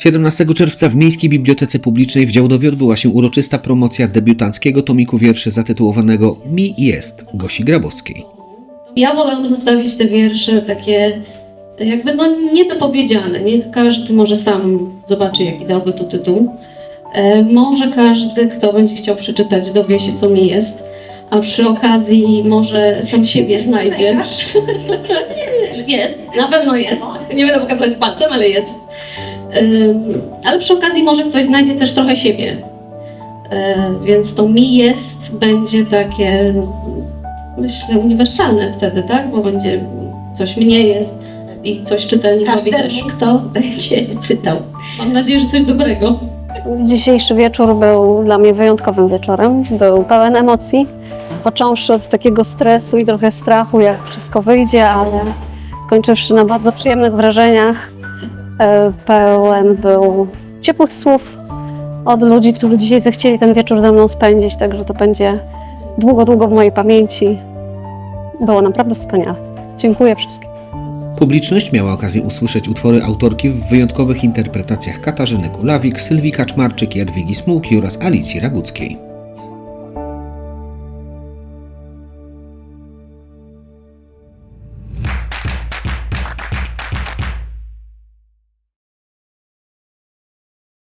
17 czerwca w Miejskiej Bibliotece Publicznej w Działdowie odbyła się uroczysta promocja debiutanckiego tomiku wierszy zatytułowanego Mi jest Gosi Grabowskiej. Ja wolałam zostawić te wiersze takie jakby no niedopowiedziane. Niech każdy może sam zobaczy, jaki dałby tu tytuł. E, może każdy, kto będzie chciał przeczytać, dowie się, co mi jest. A przy okazji może sam siebie znajdzie. jest, na pewno jest. Nie będę pokazywać palcem, ale jest. Ale przy okazji może ktoś znajdzie też trochę siebie. E, więc to mi jest będzie takie, myślę, uniwersalne wtedy, tak? Bo będzie coś mnie jest i coś czytelnikowi też. Każdemu, kto będzie czytał. Mam nadzieję, że coś dobrego. Dzisiejszy wieczór był dla mnie wyjątkowym wieczorem. Był pełen emocji, począwszy od takiego stresu i trochę strachu, jak wszystko wyjdzie, ale skończywszy na bardzo przyjemnych wrażeniach. E, Pełen był ciepłych słów od ludzi, którzy dzisiaj zechcieli ten wieczór ze mną spędzić, także to będzie długo, długo w mojej pamięci. Było naprawdę wspaniale. Dziękuję wszystkim. Publiczność miała okazję usłyszeć utwory autorki w wyjątkowych interpretacjach Katarzyny Kulawik, Sylwii Kaczmarczyk, Jadwigi Smułki oraz Alicji Raguckiej.